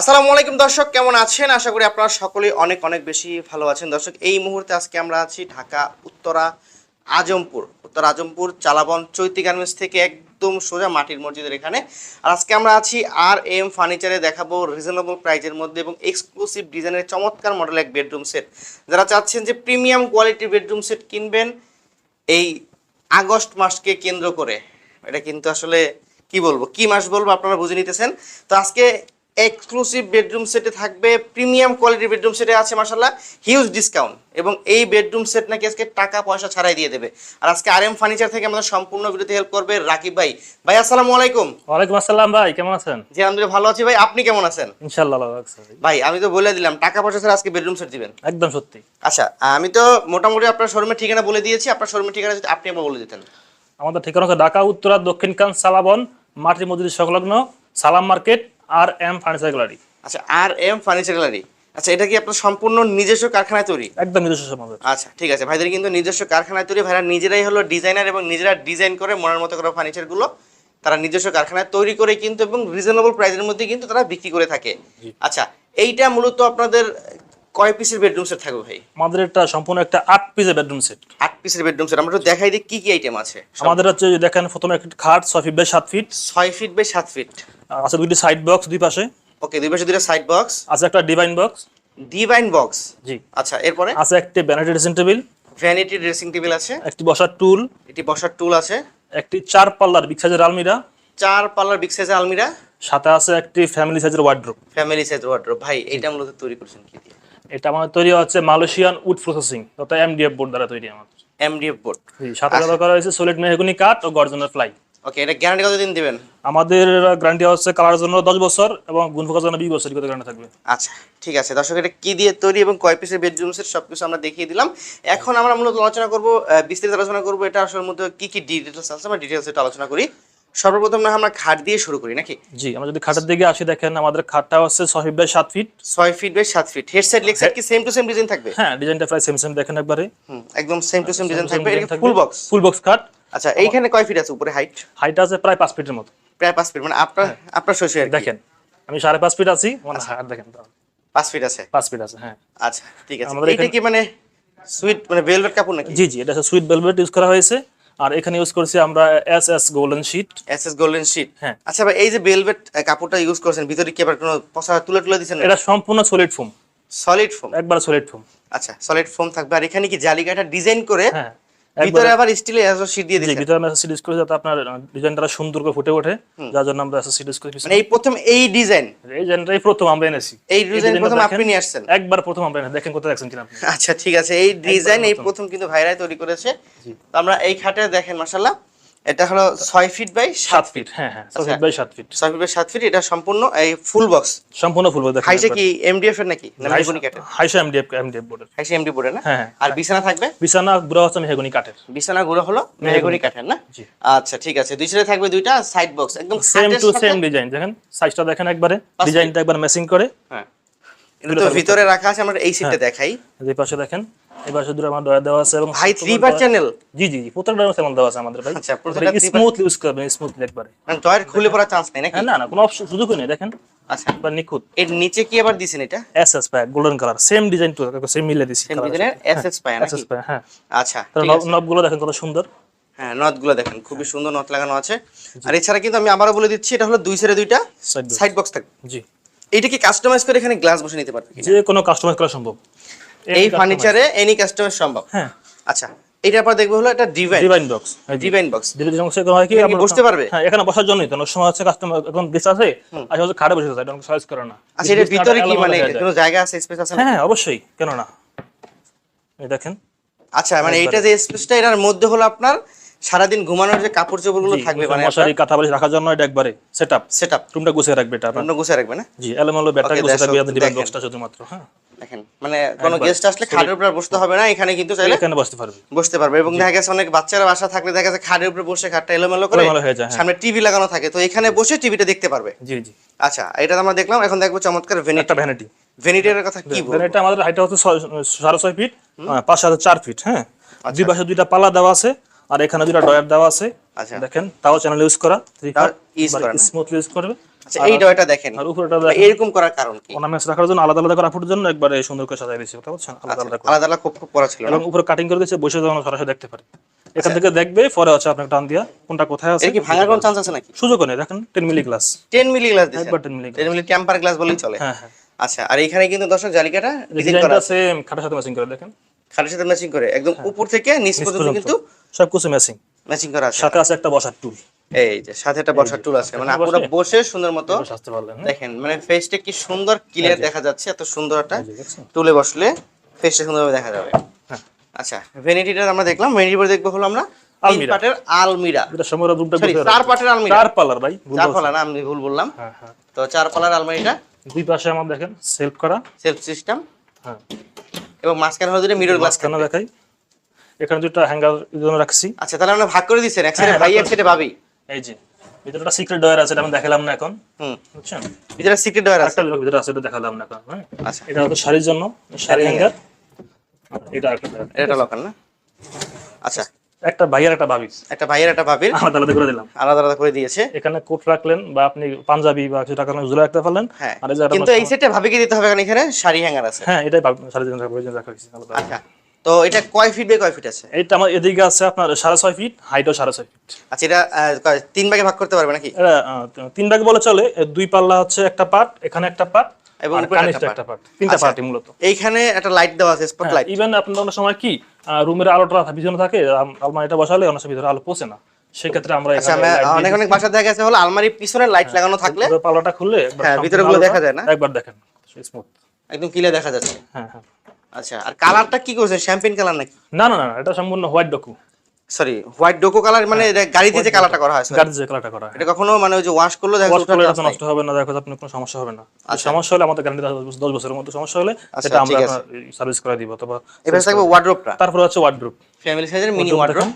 আসসালামু আলাইকুম দর্শক, কেমন আছেন? আশা করি আপনারা সকলেই অনেক অনেক বেশি ভালো আছেন। দর্শক, এই মুহূর্তে আজকে আমরা আছি ঢাকা, উত্তরা, আজমপুর। উত্তর, আজমপুর, চালাবন, চৈতি গার্মেন্টস থেকে একদম সোজা মাটির মসজিদের এখানে। আর আজকে আমরা আছি আর এম ফার্নিচারে দেখাবো রিজনেবল প্রাইজের মধ্যে এবং এক্সক্লুসিভ ডিজাইনের চমৎকার মডেল এক বেডরুম সেট যারা চাচ্ছেন যে প্রিমিয়াম কোয়ালিটির বেডরুম সেট কিনবেন, এই আগস্ট মাসকে কেন্দ্র করে। এটা কিন্তু আসলে কি বলব, কি মাস বলব আপনারা বুঝে নিতেছেন। তো আজকে এক্সক্লুসিভ বেডরুম সেটে থাকবে প্রিমিয়াম কোয়ালিটির বেডরুম সেটে আছে মাসাল্লাহ হিউজ ডিসকাউন্ট এবং এই বেডরুম সেট নাকি আজকে টাকা পয়সা ছাড়াই দিয়ে দেবে। আর আজকে আর এম ফার্নিচার থেকে আমাদের সম্পূর্ণ ভিডিওতে হেল্প করবে রাকিব ভাই। ভাই আসসালামু আলাইকুম। ওয়ালাইকুম আসসালাম ভাই কেমন আছেন? জি আলহামদুলিল্লাহ ভালো আছি ভাই। আপনি কেমন আছেন? ইনশাল্লাহ ভালো আছে ভাই। আমি তো বলে দিলাম টাকা পয়সা ছাড়া আজকে বেডরুম সেট দিবেন। একদম সত্যি। আচ্ছা আমি তো মোটামুটি আপনার শোরুমের ঠিকানা বলে দিয়েছি। আপনার শোরুমের ঠিকানা যদি আপনি একবার বলে দিতেন। আমাদের ঠিকানা হচ্ছে ঢাকা উত্তরা দক্ষিণ কান সালাবন মাটির মজুরি সংলগ্ন Salam market R M furniture gallery আচ্ছা আর এম ফার্নিচার গ্যালারি আচ্ছা এটা কি আপনার সম্পূর্ণ নিজস্ব কারখানায় তৈরি? একদম নিজস্ব সমাবেশ আচ্ছা ঠিক আছে। ভাইদের কিন্তু নিজস্ব কারখানায় তৈরি। ভাইরা নিজেরাই হলো ডিজাইনার এবং নিজেরা ডিজাইন করে মনের মতো করা ফার্নিচারগুলো তারা নিজস্ব কারখানায় তৈরি করে কিন্তু এবং রিজনেবল প্রাইসের মধ্যে কিন্তু তারা বিক্রি করে থাকে। আচ্ছা এইটা মূলত আপনাদের কয় পিসের বেডরুম সেট থাকবে ভাই? আমাদের এটা সম্পূর্ণ একটা আট পিসের বেডরুম সেট আট পিসের বেডরুম সেট আমরা একটু দেখাই দিই কি কি আইটেম আছে। আমাদের হচ্ছে দেখেন প্রথমে একটা খাট ছয় ফিট বাই সাত ফিট ছয় ফিট বাই সাত ফিট আছে দুইটি সাইড বক্স দুই পাশে। ওকে দুই পাশে দুটো সাইড বক্স আছে একটা ডিভাইন বক্স ডিভাইন বক্স জি। আচ্ছা এরপরে? আছে একটি Benary dressing table vanity dressing table আছে। একটি বসার টুল এটি বসার টুল আছে। একটি চার পাল্লার বিগ সাইজের আলমিরা। চার পাল্লার বিগ সাইজের আলমিরা। সাথে আছে একটি ফ্যামিলি সাইজের ওয়ার্ড্রোপ ফ্যামিলি সাইজ ওয়ার্ড্রোব ভাই এইটা মূলত তৈরি করছেন কি দিয়ে? এটা আমাদের তৈরি হচ্ছে মালয়েশিয়ান উড প্রসেসিং অর্থাৎ এমডিএফ বোর্ড দ্বারা তৈরি আমাদের। এমডিএফ বোর্ড সাথে ব্যবহার করা হয়েছে সলিড মেহগুনি কাঠ ও গর্জনের ফ্লাই ওকে এটা গ্যারান্টি কতদিন দিবেন? আমাদের গ্যারান্টি হচ্ছে কালার জন্য দশ বছর এবং গুণ ফোকার জন্য বিশ বছর গ্যারান্টি থাকবে। আচ্ছা ঠিক আছে। দর্শক এটা কি দিয়ে তৈরি এবং কয় পিসের বেডরুম সেট সব কিছু আমরা দেখিয়ে দিলাম। এখন আমরা মূলত আলোচনা করব বিস্তারিত আলোচনা করব। এটা আসলে মধ্যে কি কি ডিটেলস আছে আমরা ডিটেলস এটা আলোচনা করি। সর্বপ্রথম না আমরা খাট দিয়ে শুরু করি নাকি? জি আমরা যদি খাটের দিকে আসি দেখেন আমাদের খাটটা হচ্ছে ছয় ফিট বাই সাত ফিট ছয় ফিট বাই সাত feet head side leg side কি সেম টু সেম ডিজাইন থাকবে? হ্যাঁ ডিজাইনটা প্রায় সেম সেম দেখেন একবারে। হুম, একদম সেম টু সেম ডিজাইন থাকবে। এটা ফুল বক্স ফুল বক্স খাট। আচ্ছা এইখানে কয় ফিট আছে উপরে হাইট হাইট আছে প্রায় পাঁচ ফিটের মতো। প্রায় পাঁচ ফিট মানে আপনার আপনার শ্বশুর দেখেন আমি সাড়ে পাঁচ ফিট আছি মানে হাইট দেখেন। পাঁচ ফিট আছে? পাঁচ ফিট আছে হ্যাঁ। আচ্ছা ঠিক আছে। আমাদের এইটা কি মানে সুইট মানে ভেলভেট কাপড় নাকি? জি জি এটা সুইট ভেলভেট ইউজ করা হয়েছে। আর এখানে ইউজ করছি আমরা S S golden sheet S S golden sheet হ্যাঁ। আচ্ছা ভাই এই যে ভেলভেট কাপড়টা ইউজ করছেন ভিতরে কি আবার কোনো পসা তুলে তুলে দিয়েছেন এটা সম্পূর্ণ সলিড ফোম সলিড ফোম একবার সলিড ফোম আচ্ছা সলিড ফোম থাকবে। আর এখানে কি জালিকাটা ডিজাইন করে হ্যাঁ। ভিতরে আবার দিয়ে দিয়েছি ভিতরে আমরা করে যাতে আপনার ডিজাইনটা সুন্দর করে ফুটে ওঠে যার জন্য আমরা করে মানে এই প্রথম এই ডিজাইন এই ডিজাইনটাই প্রথম আমরা এনেছি। এই ডিজাইন প্রথম আপনি নিয়ে আসছেন? একবার প্রথম আমরা এনেছি। দেখেন কোথায় কিনা আপনি। আচ্ছা ঠিক আছে এই ডিজাইন এই প্রথম। কিন্তু ভাইরাই তৈরি করেছে। আমরা এই খাটে দেখেন মাশাআল্লাহ। এটা হলো ছয় ফিট বাই সাত ফিট হ্যাঁ হ্যাঁ ছয় ফিট বাই সাত ফিট ছয় ফিট বাই সাত ফিট এটা সম্পূর্ণ এই ফুল বক্স সম্পূর্ণ ফুল হাইসে কি এমডিএফ এর নাকি? না মেহগনি কাঠের? হাইসা এমডিএফ এমডিএফ বোর্ডের হাইসে এমডি বোর্ডের না? হ্যাঁ, হ্যাঁ। আর বিছানা থাকবে? বিছানা গুড়া হচ্ছে মেহগনি কাঠের। বিছানা গুঁড়ো হলো মেহগনি কাঠের না? জি। আচ্ছা ঠিক আছে। দুই সাইডে থাকবে দুইটা সাইড বক্স একদম সেম টু সেম ডিজাইন দেখেন? সাইজটা দেখেন একবারে। ডিজাইনটা একবার ম্যাচিং করে। হ্যাঁ। এটা তো ভিতরে রাখা আছে আমরা এই সিটটা দেখাই। এই পাশে দেখেন। এই পাশে দুটো আমার ডয়া দেওয়া আছে এবং ভাই থ্রি বার চ্যানেল জি জি জি প্রত্যেকটা দেওয়া আছে আমাদের ভাই। আচ্ছা, প্রত্যেকটা ইউজ করবেন স্মুথলি একবারে। মানে ডয়ের খুলে পড়ার চান্স নেই নাকি? হ্যাঁ না না কোনো অপশন সুযোগই নেই দেখেন। আচ্ছা। একবার নিখুঁত। এর নিচে কি আবার দিছেন এটা? Golden colour same design to same মিলে দিছি সেম ডিজাইনের এসএস পায় এস নাকি? এস প্যাক হ্যাঁ। আচ্ছা আছে। নবগুলো দেখেন কত সুন্দর। হ্যাঁ নটগুলো দেখেন খুবই সুন্দর নট লাগানো আছে। আর এছাড়া কিন্তু আমি আবারও বলে দিচ্ছি এটা হলো দুই সাইডে দুইটা সাইড বক্স থাকবে। জি। এইটা কি কাস্টমাইজ করে এখানে গ্লাস বসে নিতে পারবে যে কোনো কাস্টমাইজ করা সম্ভব। এই ফার্নিচারে এনি কাস্টমাইজ সম্ভব। হ্যাঁ। আচ্ছা এটার পর দেখব হলো এটা divine divine box divine box ধীরে অংশে হয় কি আমরা- বসতে পারবে? হ্যাঁ এখানে বসার জন্যই তো অনেক সময় হচ্ছে কাস্টমার এখন গেস্ট আছে আসলে হচ্ছে খাটে বসে আছে এটা সাইজ করে না। আচ্ছা Guest ভিতরে কি মানে কোনো জায়গা আছে স্পেস আছে হ্যাঁ হ্যাঁ অবশ্যই কেন না এই দেখেন। আচ্ছা মানে এইটা যে স্পেসটা এটার মধ্যে হলো আপনার সারাদিন ঘুমানোর যে কাপড় চোপড়গুলো থাকবে মানে মশারি কাঁথা বালিশ রাখার জন্য এটা একবারে সেটআপ সেট আপ রুমটা গুছিয়ে রাখবে এটা আপনার। অন্য গুছিয়ে রাখবে না? জি এলোমেলো ব্যাটারি গুছিয়ে রাখবে আপনার ডিভাইন বক্সটা শুধুমাত্র হ্যাঁ। দেখেন মানে কোনো গেস্ট আসলে খাটের উপর বসতে হবে না এখানে কিন্তু চাইলে এখানে বসতে পারবে। বসতে পারবে এবং দেখা গেছে অনেক বাচ্চারা বাসা থাকলে দেখা গেছে খাটের উপরে বসে খাটটা এলোমেলো করে হয়ে। সামনে টিভি লাগানো থাকে তো এখানে বসে টিভিটা দেখতে পারবে। জি জি। আচ্ছা এটা আমরা দেখলাম এখন দেখব চমৎকার ভেনিটি একটা ভ্যানিটি ভেনিটির কথা কি বলব? এটা আমাদের হাইটটা হচ্ছে ছয়- সাড়ে ছয় ফিট আহ, পাঁচ সাথে চার ফিট হ্যাঁ। আচ্ছা। দুই পাশে দুইটা পাল্লা দেওয়া আছে আর এখানে দুইটা ডয়ার দেওয়া আছে। আচ্ছা। দেখেন তাও চ্যানেল ইউজ করা? স্মুথলি ইউজ করবে। আচ্ছা এই ডয়টা দেখেন। আর উপরেটা এরকম করার কারণ কি? অর্নামেন্টস রাখার জন্য আলাদা আলাদা করে জন্য একবারে সুন্দর করে সাজাই দিয়েছি কথা বলছেন আলাদা আলাদা আলাদা আলাদা খুব খুব করা ছিল এবং উপরে কাটিং করে দিয়েছে বসে যখন সরাসরি দেখতে পারে। এখান থেকে দেখবে পরে হচ্ছে আপনাকে টান দিয়া কোনটা কোথায় আছে। কি ভাঙার কোনো চান্স আছে নাকি? সুযোগ নেই দেখেন মিলি গ্লাস 10 মিলি গ্লাস দিয়েছেন? একবার ten milli 10 milli temper glass বলেই চলে। হ্যাঁ হ্যাঁ। আচ্ছা আর এখানে কিন্তু দর্শক জালিকাটা ডিজাইন করা আছে। খাটের সাথে ম্যাচিং করে দেখেন। খাটের সাথে ম্যাচিং করে একদম উপর থেকে নিচ পর্যন্ত কিন্তু সব কিছু ম্যাচিং ম্যাচিং করা আছে। সাথে আছে একটা বসার টুল এই যে সাথে একটা বসার টুল আছে মানে আপনারা বসে সুন্দর মতো হ্যাঁ? দেখেন মানে ফেসটা কি সুন্দর ক্লিয়ার দেখা যাচ্ছে এত সুন্দর একটা? টুলে বসলে ফেসটা সুন্দরভাবে দেখা যাবে। হ্যাঁ। আচ্ছা ভ্যানিটিটা আমরা দেখলাম ভ্যানিটির পরে দেখব হলো আমরা তিন আলমিরা। পাটের আলমিরা। এটা সময় রুমটা চার পাটের আলমিরা। চার পাল্লার ভাই চার। আমি ভুল বললাম। হ্যাঁ তো চার পালার আলমারিটা দুই পাশে আমার দেখেন সেলফ করা। সেলফ সিস্টেম হ্যাঁ। এবং মাঝখানে হলো দুটো মিরর গ্লাস মাঝখানে দেখাই। এখানে দুটো হ্যাঙ্গার জন্য রাখছি। আচ্ছা তাহলে আমরা ভাগ করে দিচ্ছেন এক সাইডে হ্যাঁ, ভাই ভাগ এক সাইডে ভাবি। এই যে ভিতরে একটা সিক্রেট ডয়ার আছে এটা আমি দেখালাম না এখন। হুম। বুঝছেন? ভিতরে সিক্রেট ডয়ার আছে। একটা ভিতরে আছে এটা দেখালাম না এখন হ্যাঁ? আচ্ছা। এটা হচ্ছে শাড়ির জন্য শাড়ি হ্যাঙ্গার এটা একটা। এটা লোকাল না? আচ্ছা। একটা ভাইয়ার একটা ভাবি একটা ভাইয়ের একটা ভাবির। আলাদা আলাদা করে দিলাম। আলাদা আলাদা করে দিয়েছে। এখানে কোট রাখলেন বা আপনি পাঞ্জাবি বা কিছু টাকা ঝুলে রাখতে পারলেন। হ্যাঁ। আর কিন্তু এই সেটে ভাবিকে দিতে হবে কারণ এখানে শাড়ি হ্যাঙ্গার আছে। হ্যাঁ এটাই রাখা হয়েছে আচ্ছা। তো এটা কয় ফিট বাই কয় ফিট আছে? এটা আমার এদিকে আছে আপনার সাড়ে ছয় ফিট হাইটও সাড়ে ছয় ফিট আচ্ছা এটা তিন ভাগে ভাগ করতে পারবে নাকি? এটা তিন ভাগে বলে চলে দুই পাল্লা হচ্ছে একটা পার্ট এখানে একটা পার্ট এবং একটা পার্ট তিনটা আচ্ছা। পার্টি মূলত। এইখানে একটা লাইট দেওয়া আছে স্পট লাইট ইভেন আপনার অনেক সময় কি রুমের আলোটা পিছনে থাকে আলমারিটা বসালে অনেক সময় ভিতরে আলো পৌঁছে না। সেক্ষেত্রে আমরা আচ্ছা অনেক অনেক বাসা দেখা গেছে হলো আলমারির পিছনে লাইট লাগানো থাকলে। পাল্লাটা খুললে হ্যাঁ, ভিতরে গুলো দেখা যায় না? একবার দেখেন স্মুথ একদম ক্লিয়ার দেখা যাচ্ছে। হ্যাঁ হ্যাঁ। আচ্ছা আর কালারটা কি করছে? শ্যাম্পেন কালার নাকি? না না না এটা সম্পূর্ণ white duco sorry white duco colour মানে গাড়িতে যে কালারটা করা হয় sorry। গাড়ি যে কালারটা করা হয় এটা কখনো মানে ওই যে ওয়াশ করল দেখা। নষ্ট হবে না দেখো আপনার কোনো সমস্যা হবে না। সমস্যা হলে আমাদের গ্যারান্টি দশ বছরের মধ্যে সমস্যা হলে আচ্ছা, এটা আমরা সার্ভিস করে দিব অথবা এবার থাকবে ওয়ার্ড্রোপটা তারপরে হচ্ছে ওয়ার্ড্রোপ ফ্যামিলি সাইজের মিনি ওয়ার্ড্রোপ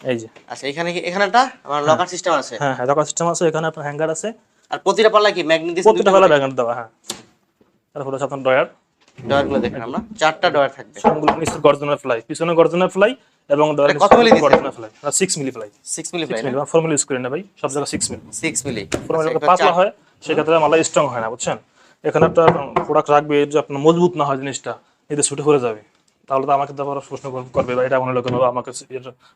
এই যে। আচ্ছা এখানে কি এখানে একটা আমার লকার সিস্টেম আছে? হ্যাঁ হ্যাঁ দোকান সিস্টেম আছে এখানে আপনার হ্যাঙ্গার আছে। আর প্রতিটা পাল্লা কি ম্যাগনেট দিয়ে প্রত্যেকটা বেলা ব্যাগান দেওয়া হ্যাঁ। তারপরে হচ্ছে আপনার ডয়ার ডয়ার দেখেন আমরা চারটা ডয়ার থাকবে। সবগুলো নিচে গর্জনের ফ্লাই পিছনে গর্জনের ফ্লাই এবং ডয়ার কত মিলি দিছে? Ply. Six milli ply. Six milli six milli four use করি না ভাই সব জায়গায় six milli. Six milli. Four পাতলা হয় সেক্ষেত্রে মালা স্ট্রং হয় না বুঝছেন? এখানে একটা প্রোডাক্ট রাখবে যে আপনার মজবুত না হয় জিনিসটা এতে ছুটে পড়ে যাবে। তাহলে তো আমাকে তো প্রশ্ন করবে বা এটা মনে লোক আমাকে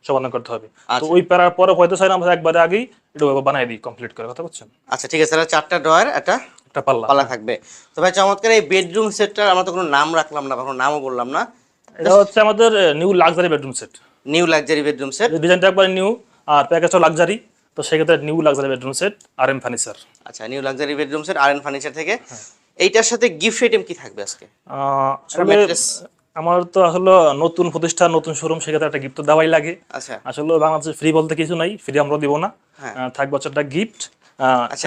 সমাধান করতে হবে। তো ওই প্যারার পরে হয়তো না আমরা একবারে আগেই এটা বানাই দিই কমপ্লিট করে কথা বলছেন? আচ্ছা ঠিক আছে তাহলে চারটা ডয়ার একটা একটা পাল্লা। পাল্লা থাকবে। তো ভাই চমৎকার এই বেডরুম সেটটার আমরা তো কোনো নাম রাখলাম না কোনো নামও বললাম না। এটা হচ্ছে আমাদের new luxury bedroom set new luxury bedroom set ডিজাইনটা একবারে নিউ আর প্যাকেজটা লাক্সারি তো সেক্ষেত্রে new luxury bedroom set R M furniture আচ্ছা new luxury bedroom set R N furniture থেকে। এইটার সাথে গিফট আইটেম কি থাকবে আজকে? আমার তো আসলে নতুন প্রতিষ্ঠান নতুন শোরুম সেক্ষেত্রে একটা গিফট তো দেওয়াই লাগে। আচ্ছা। আসলে বাংলাদেশে ফ্রি বলতে কিছু নাই ফ্রি আমরা দিব না। হ্যাঁ। আহ, থাকবে হচ্ছে একটা গিফট আচ্ছা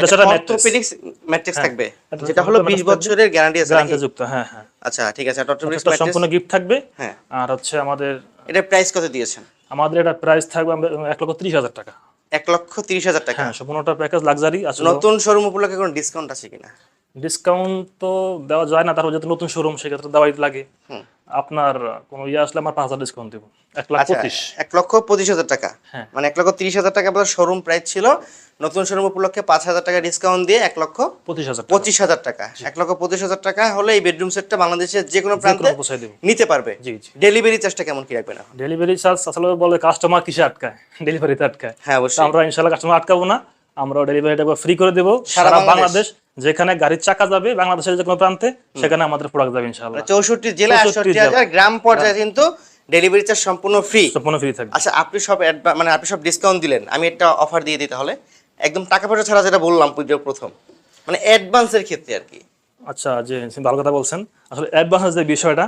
ম্যাট্রিক্স থাকবে? যেটা হলো 20 বছরের গ্যারান্টি আছে গ্যারান্টি যুক্ত হ্যাঁ হ্যাঁ। আচ্ছা ঠিক আছে অর্থোপেডিক্স এটা ম্যাট্রিক্স সম্পূর্ণ গিফট থাকবে। হ্যাঁ। আর হচ্ছে আমাদের এটা প্রাইস কত দিয়েছেন? আমাদের এটা প্রাইস থাকবে এক লক্ষ ত্রিশ হাজার টাকা। এক লক্ষ তিরিশ হাজার টাকা? হ্যাঁ সম্পূর্ণটা প্যাকেজ লাক্সারি নতুন শোরুম উপলক্ষে কোনো ডিসকাউন্ট আছে কিনা? ডিসকাউন্ট তো দেওয়া যায় না তারপর যেহেতু নতুন শোরুম সেক্ষেত্রে দেওয়াই লাগে। আপনার কোনো ইয়ে আসলে আমার পাঁচ হাজার ডিসকাউন্ট দেবো। এক লাখ আচ্ছা পঁচিশ। এক লক্ষ পঁচিশ হাজার টাকা? হ্যাঁ। মানে এক লক্ষ তিরিশ হাজার টাকা আপনার শোরুম প্রাইস ছিল। নতুন শোরুম উপলক্ষে পাঁচ হাজার টাকা ডিসকাউন্ট দিয়ে এক লক্ষ পঁচিশ হাজার পঁচিশ হাজার টাকা। এক লক্ষ পঁচিশ হাজার টাকা হলে এই বেডরুম সেটটা বাংলাদেশের যে কোনো প্রান্তে নিতে পারবে। ডেলিভারি চার্জটা কেমন কি রাখবেন ডেলিভারি চার্জ আসলে বলে কাস্টমার কিসে আটকায়? ডেলিভারিতে আটকায়। হ্যাঁ অবশ্যই। আমরা ইনশাল্লাহ কাস্টমার আটকাবো না। আমরা ডেলিভারিটা ফ্রি করে দেবো সারা বাংলাদেশ? যেখানে গাড়ির চাকা যাবে বাংলাদেশের যে কোনো প্রান্তে সেখানে আমাদের প্রোডাক্ট যাবে ইনশাল্লাহ চৌষট্টি জেলা আটষট্টি হাজার গ্রাম পর্যায়ে কিন্তু ডেলিভারি চার্জ সম্পূর্ণ ফ্রি সম্পূর্ণ ফ্রি থাকবে। আচ্ছা আপনি সব মানে আপনি সব ডিসকাউন্ট দিলেন আমি একটা অফার দিয়ে দিই তাহলে। একদম টাকা পয়সা ছাড়া যেটা বললাম পুজোর প্রথম। মানে অ্যাডভান্সের ক্ষেত্রে আর কি। আচ্ছা যে ভালো কথা বলছেন। আসলে অ্যাডভান্স যে বিষয়টা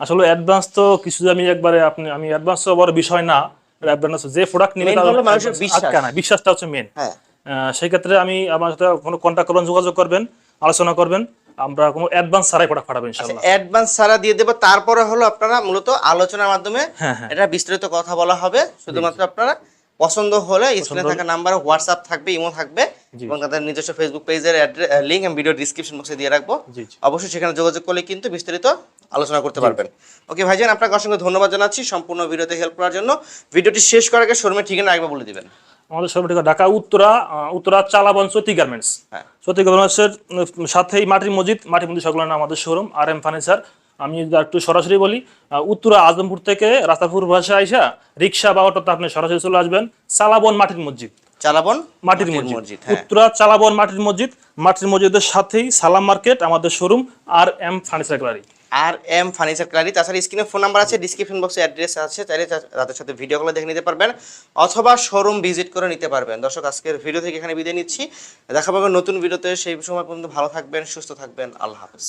আসলে অ্যাডভান্স তো কিছু আমি একবারে আপনি আমি অ্যাডভান্স তো বড় বিষয় না। অ্যাডভান্স যে প্রোডাক্ট মানুষের বিশ্বাস। না বিশ্বাসটা হচ্ছে মেন হ্যাঁ। সেই ক্ষেত্রে আমি আমার সাথে কোনো কন্ট্যাক্ট করবেন যোগাযোগ করবেন আলোচনা করবেন। আমরা কোনো অ্যাডভান্স ছাড়াই প্রোডাক্ট পাঠাবো ইনশাল্লাহ অ্যাডভান্স ছাড়া দিয়ে দেবো। তারপরে হলো আপনারা মূলত আলোচনার মাধ্যমে হ্যাঁ, হ্যাঁ। এটা বিস্তারিত কথা বলা হবে। শুধুমাত্র আপনারা পছন্দ হলে স্ক্রিনে থাকা নাম্বার হোয়াটসঅ্যাপ থাকবে ইমো থাকবে এবং তাদের নিজস্ব ফেসবুক পেজের লিঙ্ক আমি ভিডিও ডিসক্রিপশন বক্সে দিয়ে রাখব। অবশ্যই সেখানে যোগাযোগ করলে কিন্তু বিস্তারিত আলোচনা করতে পারবেন। ওকে ভাইজান আপনাকে অসংখ্য ধন্যবাদ জানাচ্ছি। সম্পূর্ণ ভিডিওতে হেল্প করার জন্য। ভিডিওটি শেষ করার আগে শোরুমের ঠিকানা একবার বলে দিবেন। আমাদের ঠিকানা ঢাকা উত্তরা উত্তরা চালাবন চৈতি গার্মেন্টস হ্যাঁ। চৈতি গার্মেন্টসের সাথেই মাটির মসজিদ মাটির মসজিদ সকলের নাম আমাদের শোরুম আর এম ফার্নিচার। আমি যদি একটু সরাসরি বলি উত্তরা আজমপুর থেকে রাস্তাপুর ভাষা আইসা রিক্সা বা অটোতে আপনি সরাসরি চলে আসবেন চালাবন মাটির মসজিদ। চালাবন মাটির মসজিদ। মসজিদ হ্যাঁ। উত্তরা চালাবন মাটির মসজিদ মাটির মসজিদের সাথেই সালাম মার্কেট আমাদের showroom R M furniture gallery. R M furniture ক্লারি তাছাড়া স্ক্রিনে ফোন নাম্বার আছে ডিসক্রিপশন বক্সে অ্যাড্রেস আছে, চাইলে তাদের সাথে ভিডিও কলে দেখে নিতে পারবেন অথবা শোরুম ভিজিট করে নিতে পারবেন। দর্শক, আজকের ভিডিও থেকে এখানে বিদায় নিচ্ছি। দেখা পাবেন নতুন ভিডিওতে সেই সময় পর্যন্ত ভালো থাকবেন, সুস্থ থাকবেন। আল্লাহ হাফেজ।